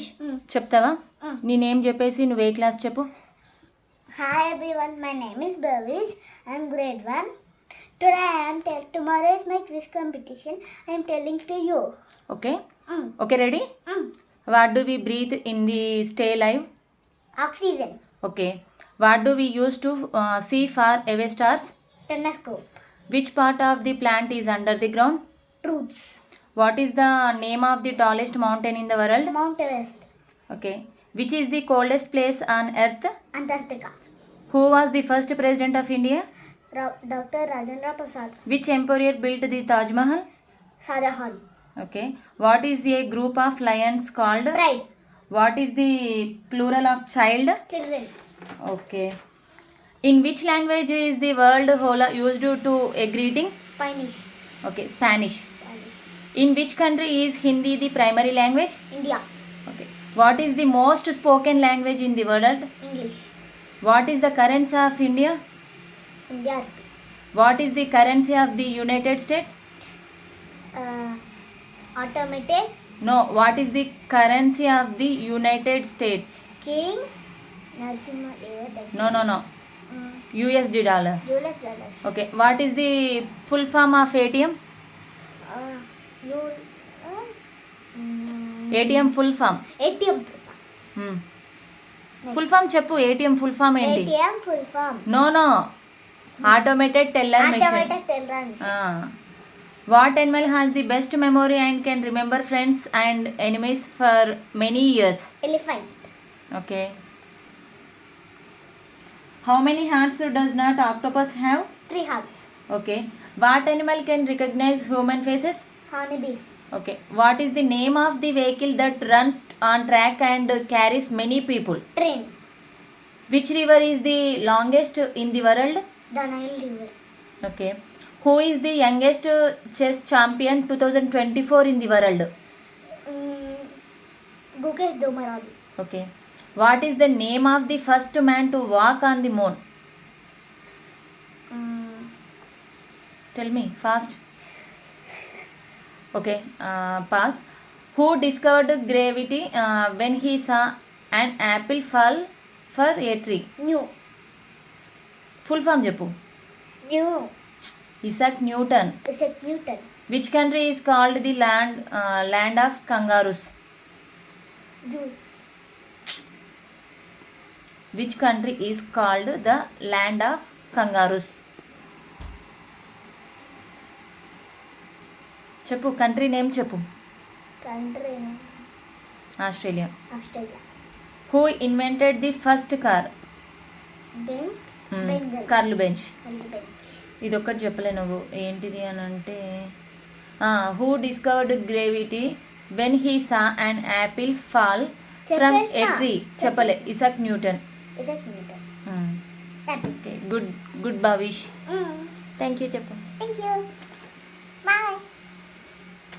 జగదీష్ చెప్తావా నేనేం చెప్పేసి నువ్వు ఏ క్లాస్ చెప్పు hi everyone my name is Bavish I'm grade one today I'm tell tomorrow is my quiz competition I'm telling to you okay okay ready what do we breathe in the stay alive oxygen okay what do we use to see far away stars telescope which part of the plant is under the ground roots What is the name of the tallest mountain in the world? Mount Everest. Okay. Which is the coldest place on earth? Antarctica. Who was the first president of India? Ra- Dr. Rajendra Prasad. Which emperor built the Taj Mahal? Shah Okay. What is a group of lions called? Pride. What is the plural of child? Children. Okay. In which language is the word hola used to a greeting? Spanish. Okay, Spanish. In which country is Hindi the primary language? India. Okay. What is the most spoken language in the world? English. What is the currency of India? India. What is the currency of the United States? Uh, No, what is the currency of the United States? King. No, no, no. Mm. USD dollar. US dollar. Okay. What is the full form of ATM? Uh, ATM full form ATM full form చెప్పు ATM full form ఏంటి ATM full form no no automated teller machine what animal has the best memory and can remember friends and enemies for many years elephant okay how many hearts does not octopus have three hearts okay what animal can recognise human faces honeybees. Okay. What is the name of the vehicle that runs on track and carries many people? Train. Which river is the longest in the world? The Nile River. Okay. Who is the youngest chess champion 2024 in the world? Gukesh mm, Okay. What is the name of the first man to walk on the moon? Mm. Tell me fast. Okay, uh, pass. Who discovered gravity uh, when he saw an apple fall from a tree? Newton. Full form Jappu. Newton. Isaac Newton. Isaac Newton. Which country is called the land uh, of kangaroos? Dude. Which country is called the land of kangaroos? చెప్పు country name చెప్పు country Australia Australia who invented the first car Karl Benz ఇది ఒక్కటి చెప్పలే నువ్వు ఏంటిది అని అంటే who discovered gravity when he saw and apple fall from a tree చెప్పలే Isaac Newton good good Bavish thank you చెప్పు థ్యాంక్ యూ బాయ్